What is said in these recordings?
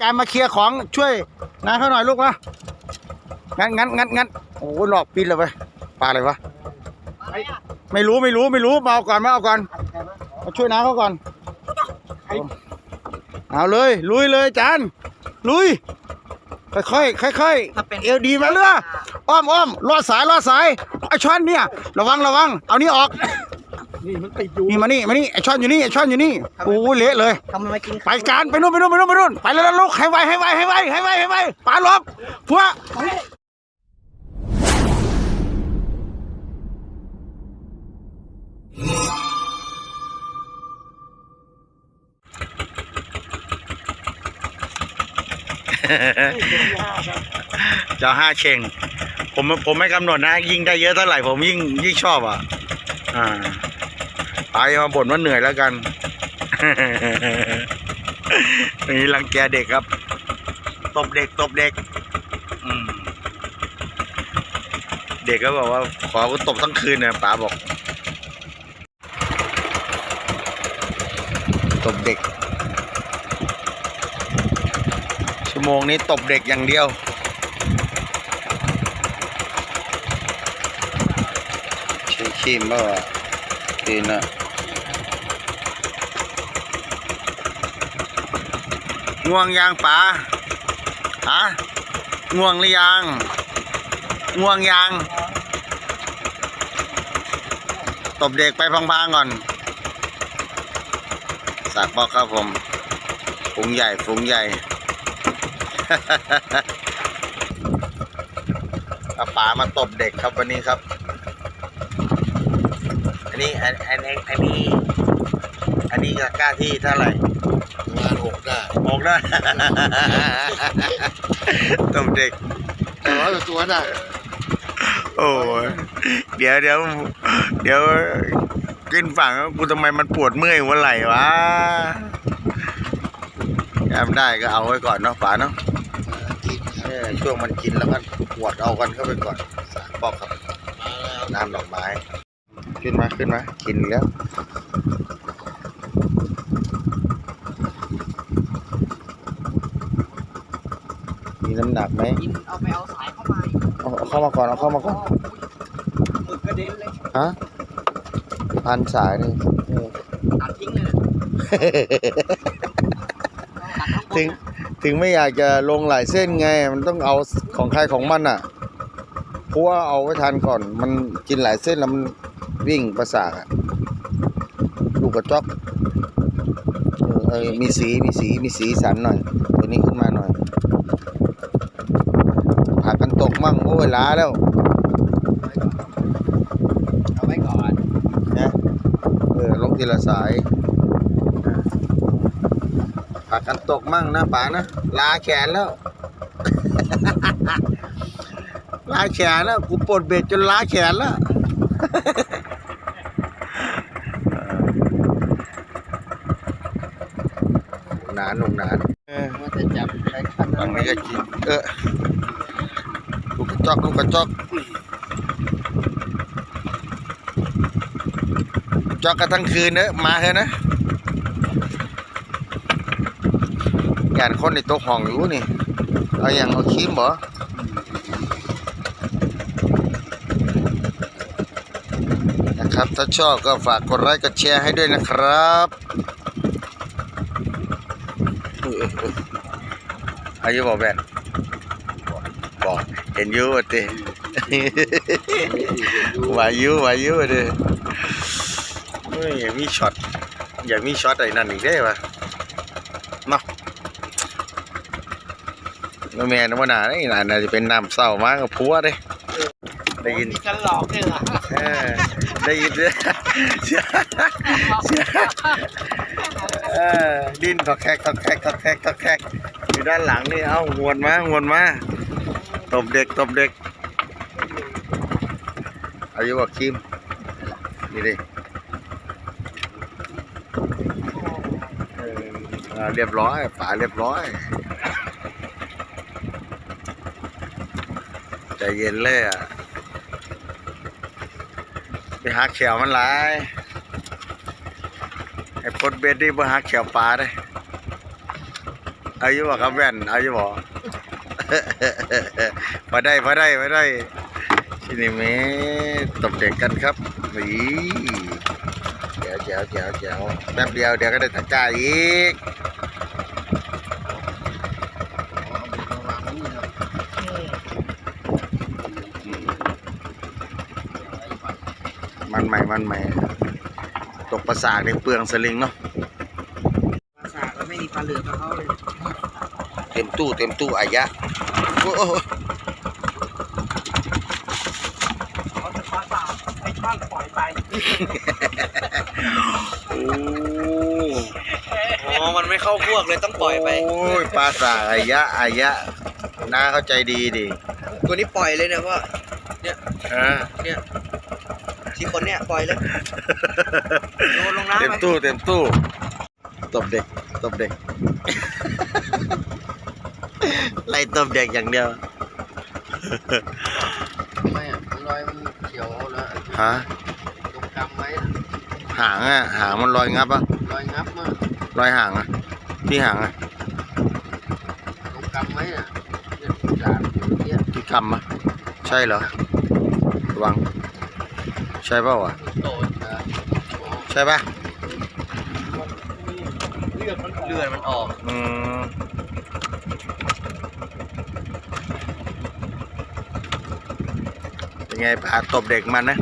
การมาเคลียร์ของช่วยนาเขาหน่อยลูกวะงั้นงั้นงั้นงั้นโอ้โหหลอกปีนเลยไปปลาอะไรวะไม่รู้ไม่รู้ไม่รู้มาเอาก่อนมาเอาก่อนมาช่วยน้าเขาก่อนเอาเลย ลุยเลยจานลุยค่อยๆค่อยถ้าเป็นๆเอวดีมาเรืออ้อมอ้อมลอดสายลอดสายไอช้อนเนี่ย ระวังระวัง เอานี่ออก นี่มันติดอยู่นี่มานี่มานี่ไอช้อนอยู่นี่ไอช้อนอยู่นี่โอ้ยเละเลย ทำไมไม่กินไปการไปนู่นไปนู่นไปนู่นไปนู่นไปแล้วลูกให้ไวให้ไวให้ไวให้ไวให้ไวปลาหลบพวก จะห้าเชงผมผมไม่กำหนดนะ ยิ่งได้เยอะเท่าไหร่ผมยิ่งยิ่งชอบอะอ่า ไปมาบ่นว่าเหนื่อยแล้วกันนี่รังแกเด็กครับ ตบเด็กตบเด็กอืมเด็กก็บอกว่า ขอกูตบทั้งคืนเนี่ยป๋าบอก ตบเด็ก ชั่วโมงนี้ตบเด็กอย่างเดียวชิชิมบ่าวะดีนะ ง่วงยังป๋าฮะง่วงหรือยัง ง่วงยังตบเด็กไปพังๆก่อน สักบอกครับผมฝูงใหญ่ฝูงใหญ่เอาป๋ามาตบเด็กครับวันนี้ครับ อันนี้อันอันอันอันนี้ อันนี้ก็กล้าที่เท่าไหร่ ประมาณหกได้หกได้ตบเด็กแต่ร้อยกว่าตัวน่ะโอ้ยเดี๋ยวเดี๋ยวเดี๋ยวขึ้นฝั่งกูทำไมมันปวดเมื่อยหัวไหล่วะจำได้ก็เอาไว้ก่อนเนาะป๋าเนาะกินเออช่วงมันกินแล้วก็ปวดเอากันเข้าไปก่อนสามปอกครับมาแล้วน้ำดอกไม้ ขึ้นมาขึ้นมากินอีกแล้ว มีน้ำหนักไหมกินเอาไปเอาสายเข้ามาอีกเอาเอาเข้ามาก่อนเอาเข้ามาก่อนหมึกกระเด็นเลยฮะพันสายนี่เออ ตัดทิ้งเลยนะตัดทั้งหมดถึงนะถึงไม่อยากจะลงหลายเส้นไง มันต้องเอาของใครของมันอะเพราะว่าเอาไว้ทันก่อน มันกินหลายเส้นแล้วมันวิ่งประสาทอะลูกกระจอกเออเออมีสีมีสีมีสีสันหน่อย ตัวนี้ขึ้นมาหน่อยผักกัน ตกมั่งโอ้ยล้าแล้วเอาไว้ก่อนนะเออลงทีละสายผักกันตกมั่งนะป๋านะลาแขนแล้ว ลาแขนแล้วกูปวดเบ็ดจนล้าแขนแล้วหนานหนุกหนานเออมันจะจับไปคันบางนี้ก็กินเออ ลูกกระจอกลูกกระจอกจอกกันทั้งคืนเนอะมาเถอะนะยานคนในต๊ะห้องอยู่นี่ เอาอย่างเอาครีมบ่นะครับ ถ้าชอบก็ฝากกดไลค์กดแชร์ให้ด้วยนะครับอายุบอกแบนบอก ห็นอยูว่าติวายุวายุเด้อเฮ้ยอยากมีช็อตอยากมีช็อตไอ้นั่นอีกได้ปะเนาะน้แม่นว่าหนาไอ้น่าน่าจะเป็นน้ำเศร้ามากกับพัวเด้ได้ยินที่ฉันหลอกเนี่ยเหรอเออได้ยินเด้อเสียเสียเออดิ้นตอกแคกตอกแคกตอกแคกตอกแคกอยู่ด้านหลังนี่เอ้าหวนมาหวนมา ตบเด็กตบเด็กอายุบอกคิมนี่ดิเอออ่าเรียบร้อยป่าเรียบร้อยใจเย็นเลยอะไปหาแขวมันหลายไอ้พดเบ็ดนี่บ่หาแขวปลาได้อายู่บ่ครับแว่นอายู่บ่ มาได้มาได้มาได้ที่นี่แม่ตบเด็กกันครับนี่เดี๋ยวเดี๋ยวเดี๋ยวเดี๋ยวแป๊บเดียวเดี๋ยวก็ได้ตะกร้าอีกเอามาวางนี่ครับมันใหม่มันใหม่ตกประสาทในเปลืองสลิงเนาะภาษาก็ไม่มีปลาเหลือกับเขาเลย เต็มตู้เต็มตู้อายะโอ้ อ๋อ มันไม่เข้าพวกเลยต้องปล่อยไป โอ้ยปลาสากอายะอายะน้าเข้าใจดีดิตัวนี้ปล่อยเลยนะว่าอ่าที่คนเนี้ยปล่อยเลยโยนลงน้ำเต็มไปตู้เต็มตู้ตบเด็กตบเด็ก ไล่ตบเด็กอย่างเดียวทำไมอะมันลอยมันเขียวแล้วฮะยกกำไว้หางอะหางมันลอยงับอะ ลอยงับมาก ลอยหางอะ ที่หางอะยกกำไว้อะเนี่ยจานอยู่เนี่ยที่กำอะ ใช่เหรอระวัง ใช่เปล่าวะโตนะโอ้ใช่ปะเลือดมันเลือดมันออกอืมเป็นไงปลาตบเด็กมันนะ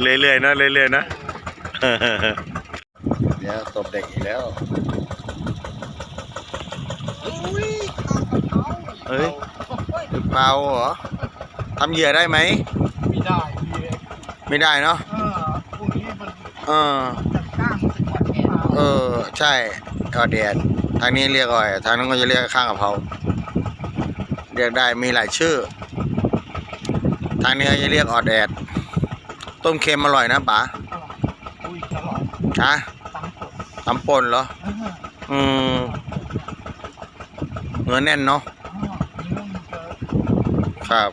เรื่อยๆเนอะเรื่อยๆเนอะ เดี๋ยวตบเด็กอีกแล้วเฮ้ยเปล่าเหรอทำเหยื่อได้ไหม ไม่ได้พี่ไม่ได้เนาะเออพวกนี้มันเออจัดก้างมันจะกอดแขนเออ ใช่ออดแดดทางนี้เรียกอ่อยทางนั้นก็จะเรียกข้างกะเพราเรียกได้มีหลายชื่อ ทางนี้ก็จะเรียกออดแดดต้มเค็มอร่อยนะป๋าอุ้ยอร่อย ฮะตำป่นตำป่นเหรอเอออืมเนื้อแน่นเนาะอ๋อเนื้อมันจะครับ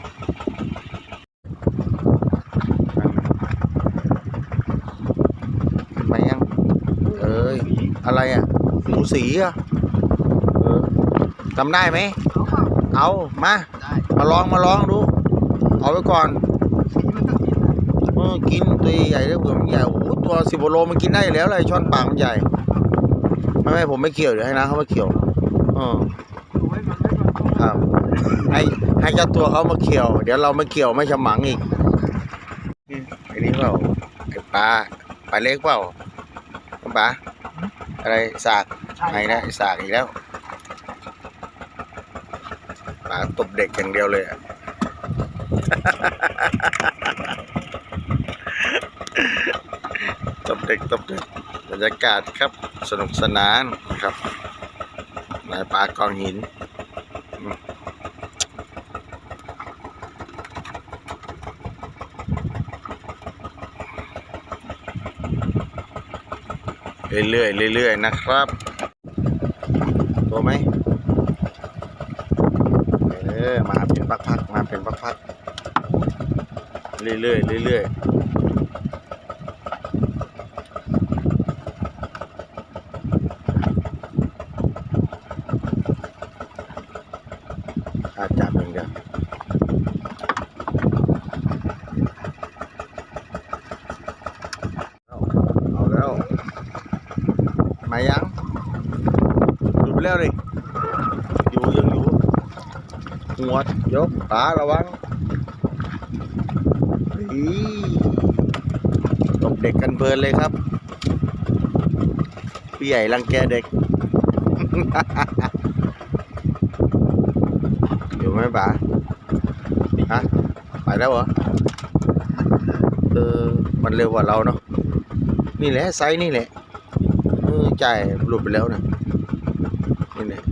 ไปยัง เอ้ย อะไรอะ หมูสีอะ เออจำได้ไหม เอาเปล่าเอามาได้มาลองมาลองดู เอาไว้ก่อนสีมันก็กินนะเออกินตัวใหญ่แล้วเผื่อมันใหญ่โอ้โห ตัวสิบโลมันกินได้อยู่แล้วเลยช้อนปากมันใหญ่ ไม่ไม่ผมไม่เกี่ยวเดี๋ยวให้นะเขามาเกี่ยวออเอครับให้ให้เจ้าตัวเขามาเกี่ยว เดี๋ยวเราไมาเกี่ยวไม่ฉมังอีกไอ้นี่เปล่าไอ้ปลาปลาเล็กเปล่าปลาอะไรสากไงนะสากอีกแล้วปลาตบเด็กอย่างเดียวเลยอะ ตบ เด็กตบเด็กบรรยากาศครับสนุกสนานครับนายปลากองหินเรื่อยๆเรื่อยๆนะครับ ตัวไหมเออมาเป็นพักๆมาเป็นพักๆเรื่อยๆเรื่อยๆอาจับอย่างเดียวเอาแล้ว มายังหลุดไปแล้วดิอยู่ยังอยู่ หัวยกขาระวังอีตบเด็กกันเพลินเลยครับพี่ใหญ่รังแกเด็ก อยู่ไหมป๋าฮะไปแล้วเหรอเออมันเร็วกว่าเราเนาะนี่แหละไซส์นี่แหละเออจ่ายหลุดไปแล้วนะนี่เนี่ย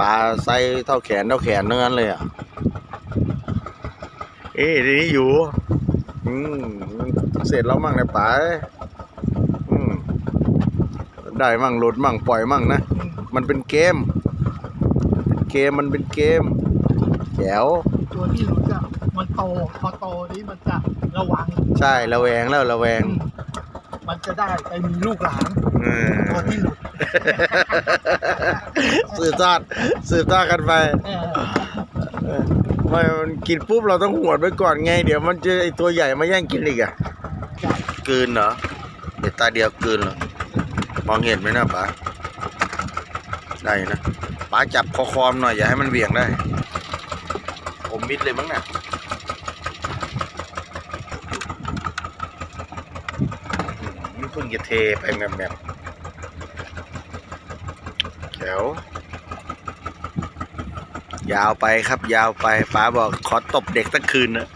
ปลาไซส์เท่าแขนเท่าแขนทั้งนั้นเลยอะเอ๊ะทีนี้อยู่ อืมเสร็จแล้วมั่งนะป๋าอืมได้มั่งหลุดมั่งปล่อยมั่งนะ มันเป็นเกม เกมมันเป็นเกมแจ๋วตัวที่รู้จักมันโตพอโตนี้มันจะระวัง ใช่ระแวงแล้วระแวง มันจะได้ไปมีลูกหลานอเออตัวที่หลุด สืบทอดสืบทอดกันไปเออไม่มันกินปุ๊บเราต้องหวดไว้ก่อนไง เดี๋ยวมันจะไอตัวใหญ่มาแย่งกินอีกอะกลืนเหรอเดี๋ยวตาเดียวกลืนเหรอมองเห็นไหมนะป๋าได้อยู่นะป๋าจับคอคอมหน่อยอย่าให้มันเหวี่ยงได้ ผมมิดเลยมั้งเนี่ยนี่เพิ่งจะเทไปแบบแบบ แถวยาวไปครับ ยาวไปป๋าบอกขอตบเด็กตั้งคืนนะ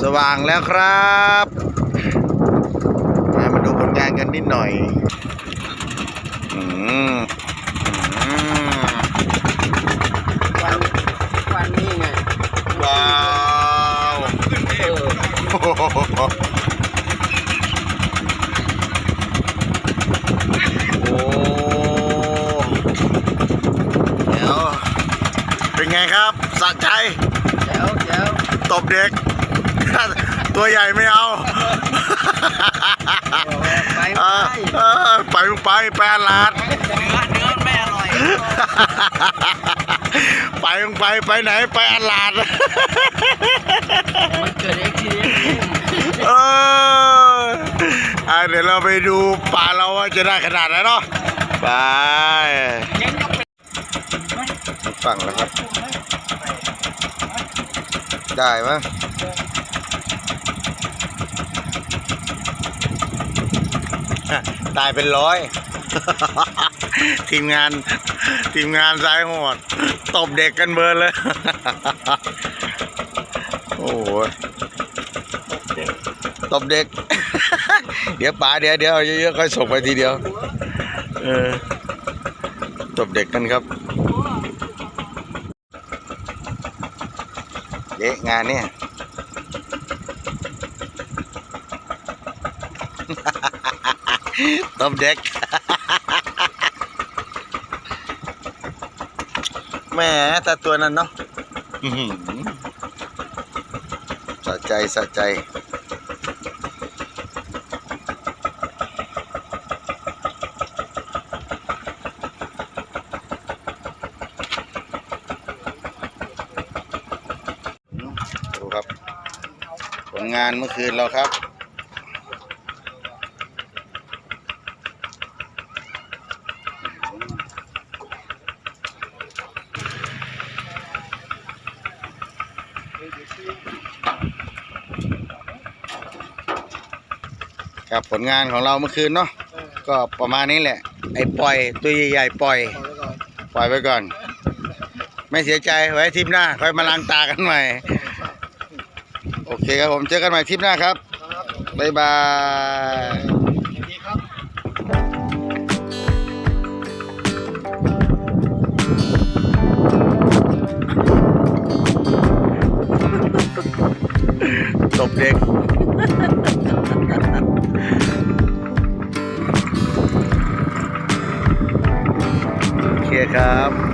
สว่างแล้วครับมามาดูผลงานกันนิดหน่อยอืมอืมวันวันนี้ไงว้าว เออ โอ้โหโอ้เดี๋ยวเป็นไงครับสะ ใจแจ๋วแจ๋วตบเด็ก ตัวใหญ่ไม่เอาไปเออเออไปมึงไปแปดลาด เนื้อเนื้อไม่อร่อยไปมึงไปไปไหนไปอันลาดมันเกิดเอ็กซิเดนต์เอออะเดี๋ยวเราไปดูป่าเราว่าจะได้ขนาดไหนเนาะไปฝั่งแล้วครับ ได้ไหมยตายเป็นร้อย ทีมงาน ทีมงานสายหดตบเด็กกันเบิร์เลย โอ้โหตบเด็ก เดี๋ยวป๋าเดี๋ยวเดี๋ยวเยอะๆค่อยส่งไปทีเดียว เออ ตบเด็กกันครับ เละงานเนี่ยตบเด็กแหมแต่ตัวนั้นเนาะอื้อหือสะใจสะใจ ดูครับ ผลงานเมื่อคืนเราครับ ครับผลงานของเราเมื่อคืนเนาะก็ประมาณนี้แหละ ไอ้ปล่อยตัวใหญ่ๆปล่อย ปล่อยไปก่อน ไม่เสียใจไว้ทิปหน้าค่อยมาล้างตากันใหม่ โอเคครับผมเจอกันใหม่ทริปหน้าครับ บ๊ายบายตบเด็กโอเคครับ